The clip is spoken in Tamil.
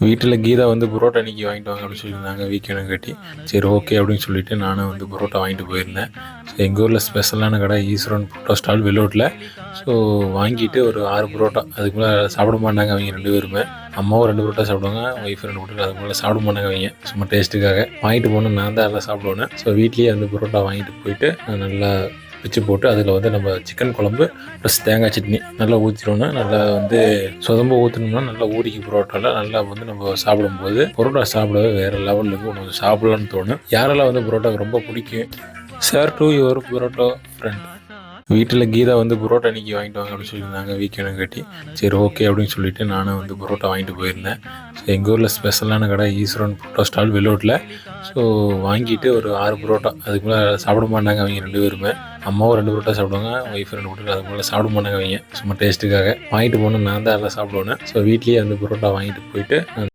வீட்டில் கீதா வந்து புரோட்டா இன்னைக்கு வாங்கிட்டு வாங்க அப்படின்னு சொல்லியிருந்தாங்க வீக்கெண்டு கட்டி. சரி ஓகே அப்படின்னு சொல்லிட்டு நானும் வந்து புரோட்டா வாங்கிட்டு போயிருந்தேன். ஸோ எங்கள் ஊரில் ஸ்பெஷலான கடை ஈஸ்வரன் புரோட்டா ஸ்டால் வெள்ளோட்டில் ஸோ வாங்கிட்டு ஒரு ஆறு புரோட்டா அதுக்கு மேலே சாப்பிட மாட்டாங்க அவங்க ரெண்டு பேருமே. அம்மாவும் ரெண்டு புரோட்டா சாப்பிடுவாங்க ஒய்ஃப் ரெண்டு புரோட்டா அதுக்கு மேலே சாப்பிட மாட்டாங்க அவங்க. சும்மா டேஸ்ட்டுக்காக வாங்கிட்டு போகணும் நான் தான் எல்லாம் சாப்பிடுவேன் ஸோ வீட்லேயே வந்து புரோட்டா வாங்கிட்டு போயிட்டு நான் நல்லா பிச்சு போட்டு அதில் வந்து நம்ம சிக்கன் குழம்பு ப்ளஸ் தேங்காய் சட்னி. நல்லா ஊற்றிடணும் நல்லா வந்து சொதம்ப ஊற்றணும்னா நல்லா ஊறிக்கு புரோட்டாவில் நல்லா வந்து நம்ம சாப்பிடும்போது புரோட்டா சாப்பிடவே வேறு லெவலில் இருக்கும் உனக்கு சாப்பிடலான்னு தோணும். யாரெல்லாம் வந்து புரோட்டாவுக்கு ரொம்ப பிடிக்கும்? Sir do your parotta friend வீட்டில் கீதா வந்து புரோட்டா இன்னைக்கு வாங்கிட்டு வாங்க அப்படின்னு சொல்லியிருந்தாங்க. வீக்கெண்டு கட்டி. சரி ஓகே அப்படின்னு சொல்லிட்டு நானும் வந்து புரோட்டா வாங்கிட்டு போயிருந்தேன். ஸோ எங்கள் ஊரில் ஸ்பெஷலான கடை ஈஸ்வரன் புரோட்டா ஸ்டால் வெள்ளோட்டில் ஸோ வாங்கிட்டு ஒரு ஆறு புரோட்டா. அதுக்குள்ளே சாப்பிட மாட்டாங்க அவங்க ரெண்டு பேருமே. அம்மாவும் ரெண்டு புரோட்டா சாப்பிடுவாங்க ஒய்ஃப் ரெண்டு புரோட்டா. அதுக்கு மேலே சாப்பிட மாட்டாங்க அவங்க. சும்மா டேஸ்ட்டுக்காக வாங்கிட்டு போகணும் நான் தான் எல்லாம் சாப்பிடுவேன் ஸோ வீட்லேயே வந்து புரோட்டா வாங்கிட்டு போயிட்டு